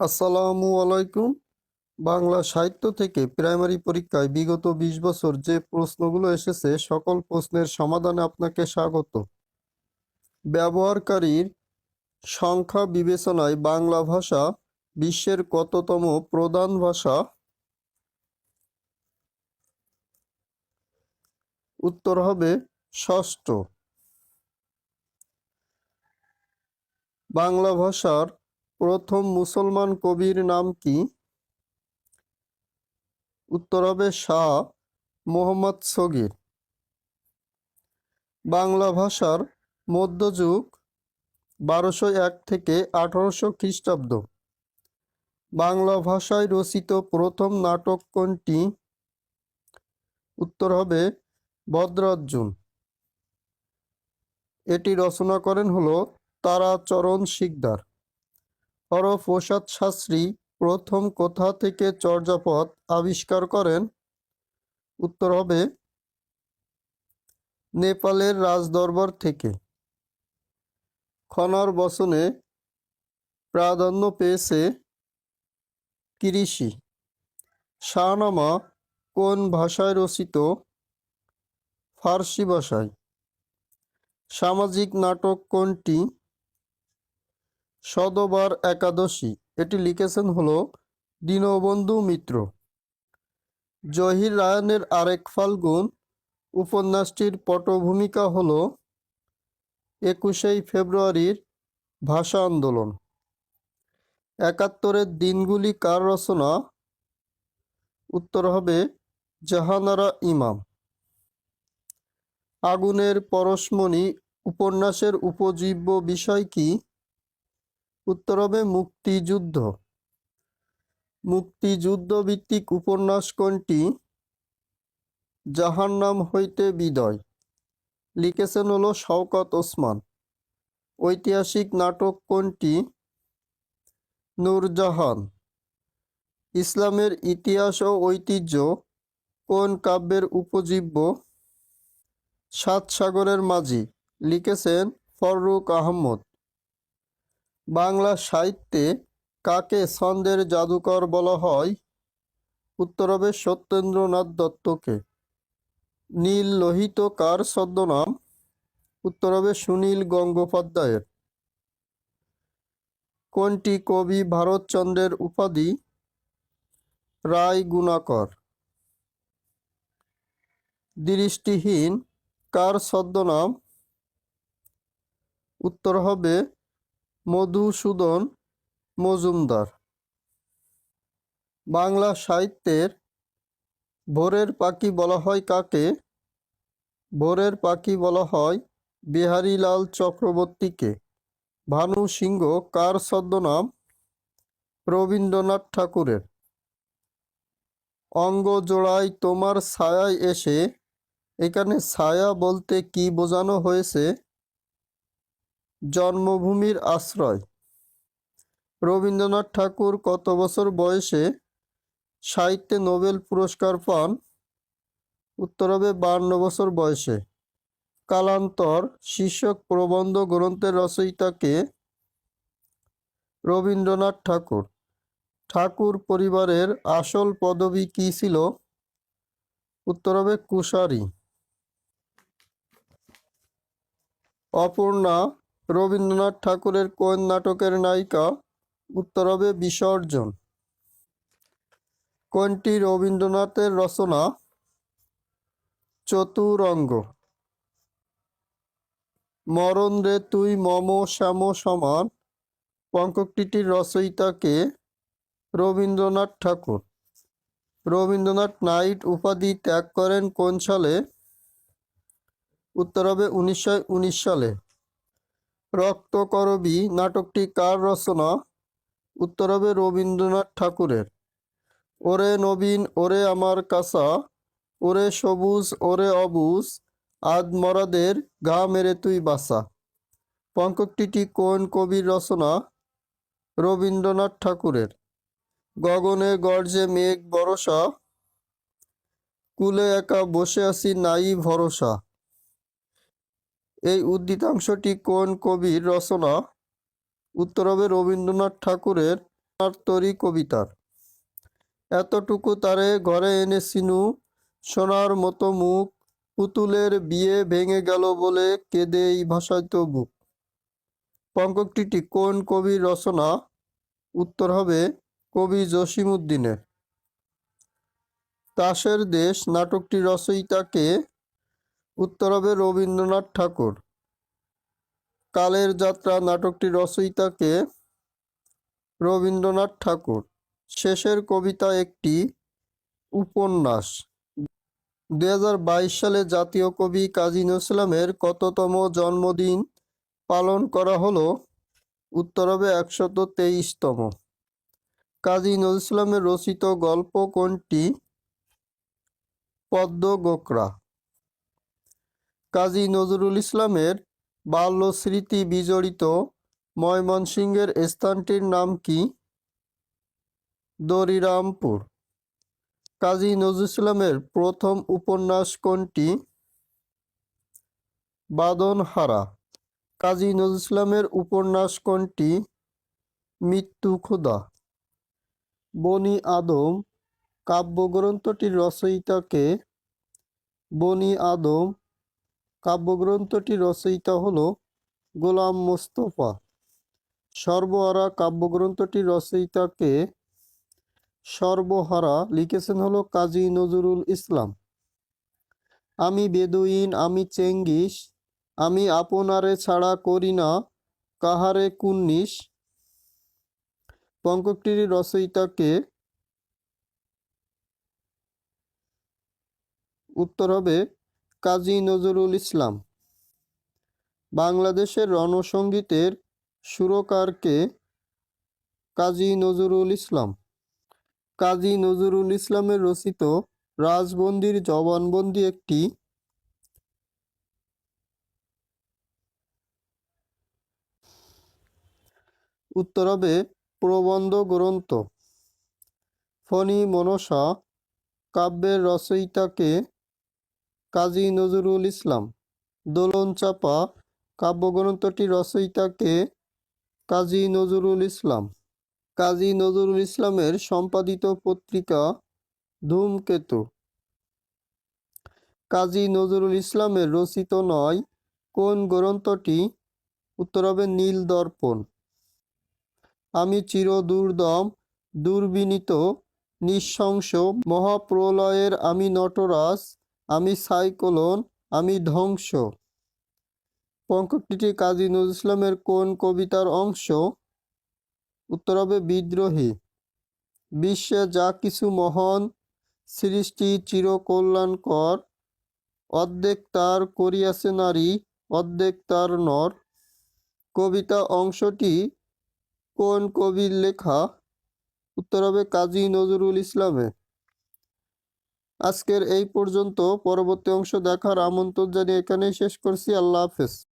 আসসালামু আলাইকুম। বাংলা সাহিত্য থেকে প্রাইমারি পরীক্ষায় বিগত বিশ বছর যে প্রশ্নগুলো এসেছে, সকল প্রশ্নের সমাধানে আপনাকে স্বাগত। ব্যবহারকারীর সংখ্যা বিবেচনায় বাংলা ভাষা বিশ্বের কততম প্রধান ভাষা? উত্তর হবে ষষ্ঠ। বাংলা ভাষার প্রথম মুসলমান কবির নাম কি? উত্তর হবে শাহ মোহাম্মদ সগির। বাংলা ভাষার মধ্যযুগ বারোশো এক থেকে আঠারোশো খ্রিস্টাব্দ। বাংলা ভাষায় রচিত প্রথম নাটক কোনটি? উত্তর হবে ভদ্রার্জুন এটি রচনা করেন হলো তারাচরণ শিকদার। হরপ্রসাদ শাস্ত্রী প্রথম কোথা থেকে চর্যাপদ আবিষ্কার করেন? উত্তর হবে, নেপালের রাজদরবার থেকে। খনার বসনে প্রাধান্য পেয়েছে কৃষি। শাহনামা কোন ভাষায় রচিত? ফার্সি ভাষায়। সামাজিক নাটক কোনটি? সদবার একাদশী। এটি লিখেছেন হলো দীনবন্ধু মিত্র। জহির রায়নের আরেক ফাল্গুন উপন্যাসটির পটভূমিকা হল একুশেই ফেব্রুয়ারির ভাষা আন্দোলন। একাত্তরের দিনগুলি কার রচনা? উত্তর হবে জাহানারা ইমাম। আগুনের পরশমণি উপন্যাসের উপজীব্য বিষয় কি? উত্তর হবে মুক্তিযুদ্ধ। মুক্তিযুদ্ধ ভিত্তিক উপন্যাস কোনটি? যাহার জাহান্নাম হইতে বিদয়। লিখেছেন হলো শওকত ওসমান। ঐতিহাসিক নাটক কোনটি? নূরজাহান। ইসলামের ইতিহাস ও ঐতিহ্য কোন কাব্যের উপজীব্য? সাত সাগরের মাঝি। লিখেছেন ফররুক আহমদ। বাংলা সাহিত্যে কাকে ছন্দের জাদুকর বলা হয়? উত্তর হবে সত্যেন্দ্রনাথ দত্তকে। নীল লোহিত কার ছদ্মনাম? উত্তর হবে সুনীল গঙ্গোপাধ্যায়ের। কোনটি কবি ভারতচন্দ্রের উপাধি? রায় গুণাকর। দৃষ্টিহীন কার ছদ্মনাম? উত্তর হবে মধুসূদন মজুমদার। বাংলা সাহিত্যের ভোরের পাখি বলা হয় কাকে? ভোরের পাখি বলা হয় বিহারীলাল চক্রবর্তীকে। ভানু সিংহ কার ছদ্মনাম? রবীন্দ্রনাথ ঠাকুরের। অঙ্গ জোড়ায় তোমার ছায়ায় এসে, এখানে ছায়া বলতে কি বোঝানো হয়েছে? জন্মভূমির আশ্রয়। রবীন্দ্রনাথ ঠাকুর কত বছর বয়সে সাহিত্যে নোবেল পুরস্কার পান? উত্তর হবে বান্ন বছর বয়সে। কালান্তর শীর্ষক প্রবন্ধ গ্রন্থের রচয়িতাকে রবীন্দ্রনাথ ঠাকুর। ঠাকুর পরিবারের আসল পদবি কি ছিল? উত্তর হবে কুশারী। অপর্ণা রবীন্দ্রনাথ ঠাকুরের কোন নাটকের নায়িকা? উত্তর হবে বিসর্জন। কোনটি রবীন্দ্রনাথের রচনা? চতুরঙ্গ। মরণ রে তুই মম শ্যাম সমান। পঙ্কটিটির রচয়িতাকে রবীন্দ্রনাথ ঠাকুর। রবীন্দ্রনাথ নাইট উপাধি ত্যাগ করেন কোন সালে? উত্তর হবে উনিশশো উনিশ সালে। রক্তকরবী নাটকটি কার রচনা? উত্তর হবে রবীন্দ্রনাথ ঠাকুরের। ওরে নবীন, ওরে আমার কাসা ওরে সবুজ, ওরে অবুজ আদ মরাদের গা মেরে তুই বাসা পঙ্কটিটি কোন কবির রচনা? রবীন্দ্রনাথ ঠাকুরের। গগনে গর্জে মেঘ বরসা কুলে একা বসে আছি নাই ভরসা। এই উদ্ধৃতাংশটি কোন কবির রচনা? উত্তর হবে রবীন্দ্রনাথ ঠাকুরের তরি কবিতার। এতটুকু তারে ঘরে এনে সিনু সোনার মতো মুখ, পুতুলের বিয়ে ভেঙে গেল বলে কেঁদে এই ভাষায়িত বুক। পঙ্কটিটি কোন কবির রচনা? উত্তর হবে কবি জসিমউদ্দিনের। তাসের দেশ নাটকটি রচয়িতাকে উত্তর হবে রবীন্দ্রনাথ ঠাকুর। কালের যাত্রা নাটকটি রচয়িতাকে রবীন্দ্রনাথ ঠাকুর। শেষের কবিতা একটি উপন্যাস। দুই হাজার বাইশ সালে জাতীয় কবি কাজী নজরুল ইসলামের কততম জন্মদিন পালন করা হলো, উত্তর হবে একশত তেইশতম। কাজী নজরুল ইসলামের রচিত গল্প কোনটি? পদ্ম গোকরা কাজী নজরুল ইসলামের বাল্য স্মৃতি বিজড়িত ময়মনসিংহের স্থানটির নাম কি? দরিরামপুর। কাজী নজরুল ইসলামের প্রথম উপন্যাস কোনটি? বাদনহারা। কাজী নজরুল ইসলামের উপন্যাস কোনটি? মৃত্যু খোদা। বনি আদম কাব্যগ্রন্থটির রচয়িতাকে বনি আদম কাব্যগ্রন্থটির রচয়িতা হল গোলাম মোস্তফা। সর্বহারা কাব্যগ্রন্থটি রচয়িতাকে সর্বহারা লিখেছেন হলো কাজী নজরুল ইসলাম। আমি বেদুইন, আমি চেঙ্গিস, আমি আপনারে ছাড়া করি না, কাহারে কুন্নিস। পঙ্কটির রচয়িতাকে উত্তর হবে কাজী নজরুল ইসলাম। বাংলাদেশের রণসঙ্গীতের সুরকারকে কাজী নজরুল ইসলাম। কাজী নজরুল ইসলামের রচিত রাজবন্দির জবানবন্দি একটি উত্তর হবে প্রবন্ধ গ্রন্থ। ফণী মনসা কাব্যের রচয়িতাকে কাজী নজরুল ইসলাম। দোলন চাপা কাব্যগ্রন্থটি রচয়িতাকে কাজী নজরুল ইসলাম। কাজী নজরুল ইসলামের সম্পাদিত পত্রিকা ধূমকেতু। কাজী নজরুল ইসলামের রচিত নয়, কোন গ্রন্থটি? উত্তর হবে নীল দর্পণ। আমি চিরদুর্দম, দুর্বিনীত, নিঃশংস মহাপ্রলয়ের আমি নটরাজ আমি সাইক্লোন, আমি ধ্বংস। পঙ্কটিটি কাজী নজরুল ইসলামের কোন কবিতার অংশ? উত্তর হবে বিদ্রোহী। বিশ্বে যা কিছু মহান সৃষ্টি চিরকল্যাণকর, অর্ধেক তার করিয়াছে নারী, অর্ধেক তার নর। কবিতা অংশটি কোন কবির লেখা? উত্তর হবে কাজী নজরুল ইসলামের। আজকের এই পর্যন্ত। পরবর্তী অংশ দেখার আমন্ত্রণ জানিয়ে এখানেই শেষ করছি। আল্লাহ হাফেজ।